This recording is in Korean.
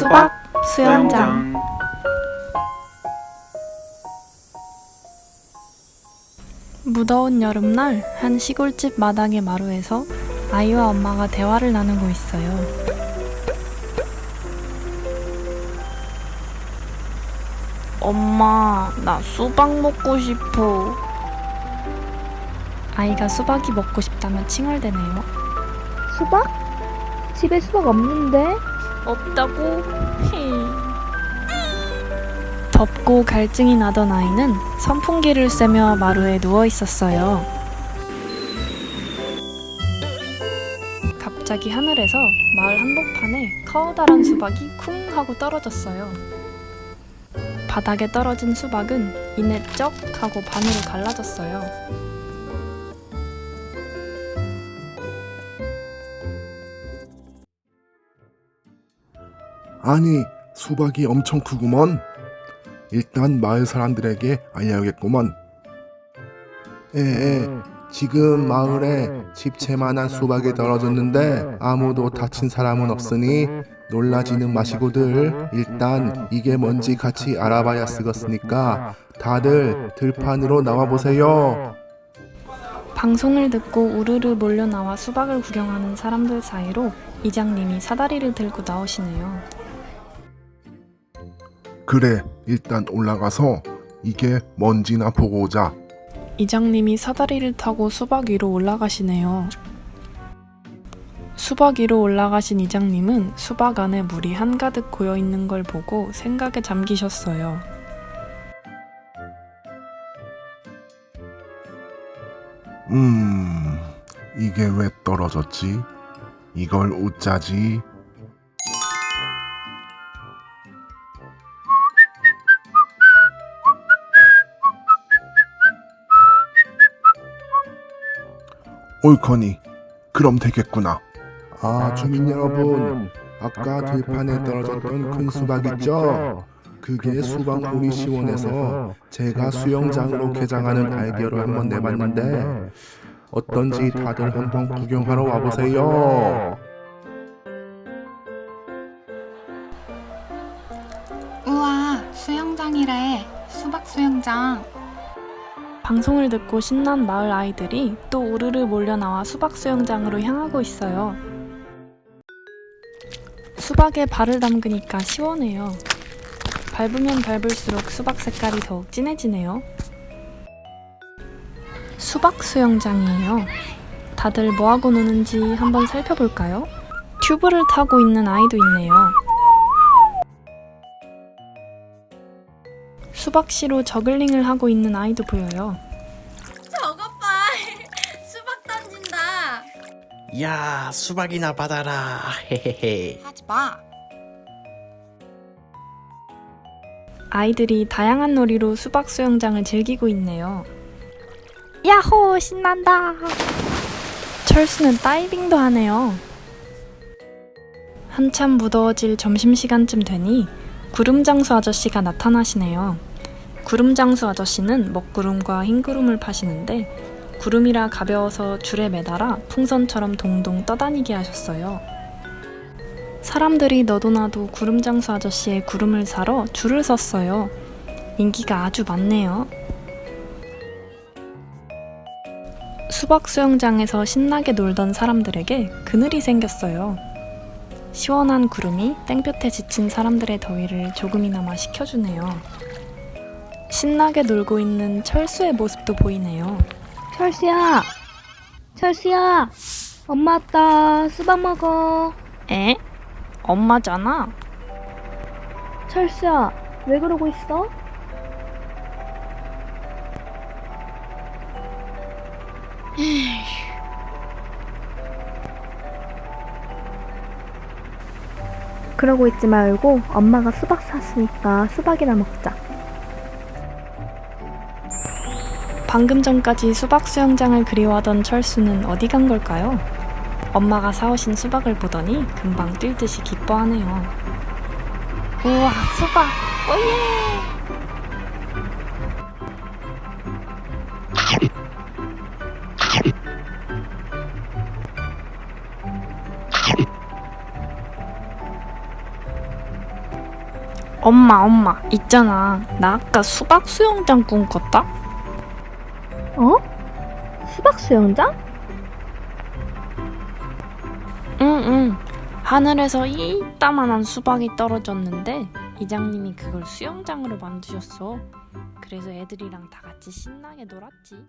수박 수영장 무더운 여름날 한 시골집 마당의 마루에서 아이와 엄마가 대화를 나누고 있어요. 엄마, 나 수박 먹고 싶어. 아이가 수박이 먹고 싶다며 칭얼대네요. 수박? 집에 수박 없는데? 없다고? 덥고 갈증이 나던 아이는 선풍기를 쐬며 마루에 누워 있었어요. 갑자기 하늘에서 마을 한복판에 커다란 수박이 쿵 하고 떨어졌어요. 바닥에 떨어진 수박은 이내 쩍 하고 반으로 갈라졌어요. 아니, 수박이 엄청 크구먼. 일단 마을 사람들에게 알려야겠구먼. 에에, 지금 마을에 집채만한 수박이 떨어졌는데 아무도 다친 사람은 없으니 놀라지는 마시고들 일단 이게 뭔지 같이 알아봐야 쓰겠으니까 다들 들판으로 나와 보세요. 방송을 듣고 우르르 몰려 나와 수박을 구경하는 사람들 사이로 이장님이 사다리를 들고 나오시네요. 그래, 일단 올라가서 이게 뭔지나 보고 오자. 이장님이 사다리를 타고 수박 위로 올라가시네요. 수박 위로 올라가신 이장님은 수박 안에 물이 한가득 고여 있는 걸 보고 생각에 잠기셨어요. 음, 이게 왜 떨어졌지? 이걸 웃자지. 옳거니, 그럼 되겠구나. 아, 주민 여러분, 아까 들판에 떨어졌던 큰 수박 있죠? 그게 수박물이 시원해서 제가 수영장으로 개장하는 아이디어를 한번 내봤는데 어떤지 다들 한번 구경하러 와보세요. 우와, 수영장이래. 수박 수영장. 방송을 듣고 신난 마을 아이들이 또 우르르 몰려 나와 수박 수영장으로 향하고 있어요. 수박에 발을 담그니까 시원해요. 밟으면 밟을수록 수박 색깔이 더욱 진해지네요. 수박 수영장이에요. 다들 뭐하고 노는지 한번 살펴볼까요? 튜브를 타고 있는 아이도 있네요. 수박씨로 저글링을 하고 있는 아이도 보여요. 저것 봐. 수박 던진다. 야 수박이나 받아라 헤헤헤 하지 마. 아이들이 다양한 놀이로 수박 수영장을 즐기고 있네요. 야호! 신난다! 철수는 다이빙도 하네요. 한참 무더워질 점심시간쯤 되니 구름장수 아저씨가 나타나시네요. 구름 장수 아저씨는 먹구름과 흰구름을 파시는데 구름이라 가벼워서 줄에 매달아 풍선처럼 동동 떠다니게 하셨어요. 사람들이 너도나도 구름 장수 아저씨의 구름을 사러 줄을 섰어요. 인기가 아주 많네요. 수박 수영장에서 신나게 놀던 사람들에게 그늘이 생겼어요. 시원한 구름이 땡볕에 지친 사람들의 더위를 조금이나마 식혀주네요. 신나게 놀고 있는 철수의 모습도 보이네요. 철수야! 철수야! 엄마 왔다. 수박 먹어. 에? 엄마잖아? 철수야, 왜 그러고 있어? 그러고 있지 말고 엄마가 수박 샀으니까 수박이나 먹자. 방금 전까지 수박 수영장을 그리워하던 철수는 어디 간 걸까요? 엄마가 사오신 수박을 보더니 금방 뛸 듯이 기뻐하네요. 우와, 수박! 오예! 엄마, 엄마, 있잖아. 나 아까 수박 수영장 꿈꿨다? 어? 수박 수영장? 응, 응. 하늘에서 이따만한 수박이 떨어졌는데 이장님이 그걸 수영장으로 만드셨어. 그래서 애들이랑 다 같이 신나게 놀았지.